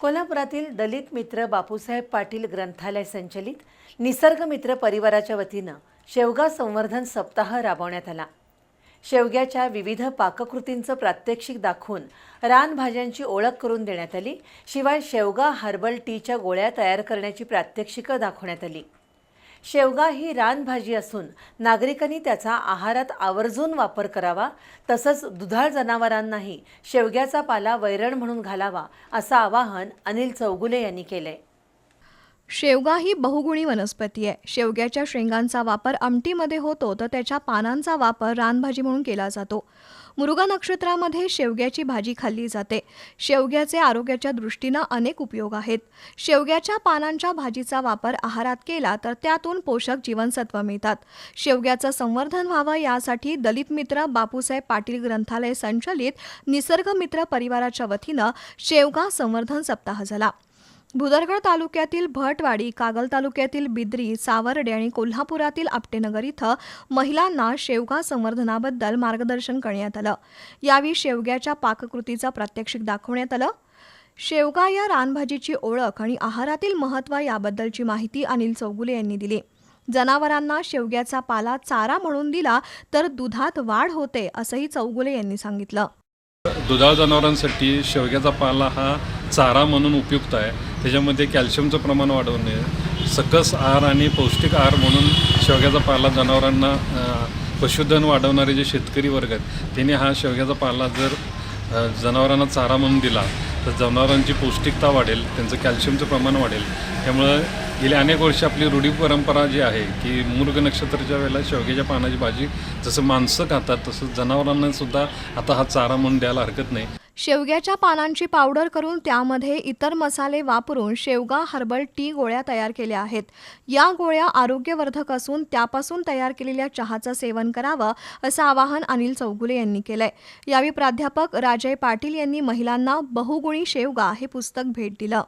कोल्हापुरातील दलित मित्र बापूसाहेब पाटील ग्रंथालय संचलित निसर्ग मित्र परिवाराच्या वतीनं शेवगा संवर्धन सप्ताह राबवण्यात आला. शेवग्याच्या विविध पाककृतींचं प्रात्यक्षिक दाखवून रानभाज्यांची ओळख करून देण्यात आली. शिवाय शेवगा हर्बल टीच्या गोळ्या तयार करण्याची प्रात्यक्षिकं दाखवण्यात आली. शेवगा ही रानभाजी असून नागरिकांनी त्याचा आहारात आवर्जून वापर करावा तसंच दुधाळ जनावरांनाही शेवग्याचा पाला वैरण म्हणून घालावा असं आवाहन अनिल चौगुले यांनी केलंय. शेवगा ही बहुगुणी वनस्पती आहे. शेवग्याच्या शेंगांचा वापर आमटीमध्ये होतो तर त्याच्या पानांचा वापर रानभाजी म्हणून केला जातो. मुरुगा नक्षत्रामध्ये शेवग्याची भाजी खाल्ली जाते. शेवग्याचे आरोग्याच्या दृष्टीनं अनेक उपयोग आहेत. शेवग्याच्या पानांच्या भाजीचा वापर आहारात केला तर त्यातून पोषक जीवनसत्व मिळतात. शेवग्याचं संवर्धन व्हावं यासाठी दलित मित्र बापूसाहेब पाटील ग्रंथालय संचलित निसर्ग मित्र परिवाराच्या वतीनं शेवगा संवर्धन सप्ताह झाला. भुदरगड तालुक्यातील भटवाडी कागल तालुक्यातील बिद्री सावर्डे आणि कोल्हापुरातील आपटेनगर इथं महिलांना शेवगा संवर्धनाबद्दल मार्गदर्शन करण्यात आलं. यावेळी शेवग्याच्या पाककृतीचं प्रात्यक्षिक दाखवण्यात आलं. शेवगा या रानभाजीची ओळख आणि आहारातील महत्त्व याबद्दलची माहिती अनिल चौगुले यांनी दिली. जनावरांना शेवग्याचा पाला चारा म्हणून दिला तर दुधात वाढ होते असंही चौगुले यांनी सांगितलं. दुधाळ जनावरांसाठी शेवग्याचा पाला हा चारा म्हणून उपयुक्त आहे. त्याच्यामध्ये कॅल्शियमचं प्रमाण वाढवणे सकस आहार आणि पौष्टिक आहार म्हणून शेवग्याचा पाला जनावरांना पशुधन वाढवणारे जे शेतकरी वर्ग आहेत त्यांनी हा शेवग्याचा पाला जर जनावरांना चारा म्हणून दिला तर जनावरांची पौष्टिकता वाढेल त्यांचं कॅल्शियमचं प्रमाण वाढेल. त्यामुळं गेल्या अनेक वर्ष आपली रूढी परंपरा जी आहे की मूर्ग नक्षत्राच्या वेळेला शेवग्याच्या पानाची भाजी जसं माणसं खातात तसं जनावरांनासुद्धा आता हा चारा म्हणून द्यायला हरकत नाही. शेवग्याच्या पानांची पावडर करून त्यामध्ये इतर मसाले वापरून शेवगा हर्बल टी गोळ्या तयार केल्या आहेत. या गोळ्या आरोग्यवर्धक असून त्यापासून तयार केलेल्या चहाचं सेवन करावं असं आवाहन अनिल चौगुले यांनी केलंय. यावेळी प्राध्यापक राजय पाटील यांनी महिलांना बहुगुणी शेवगा हे पुस्तक भेट दिलं.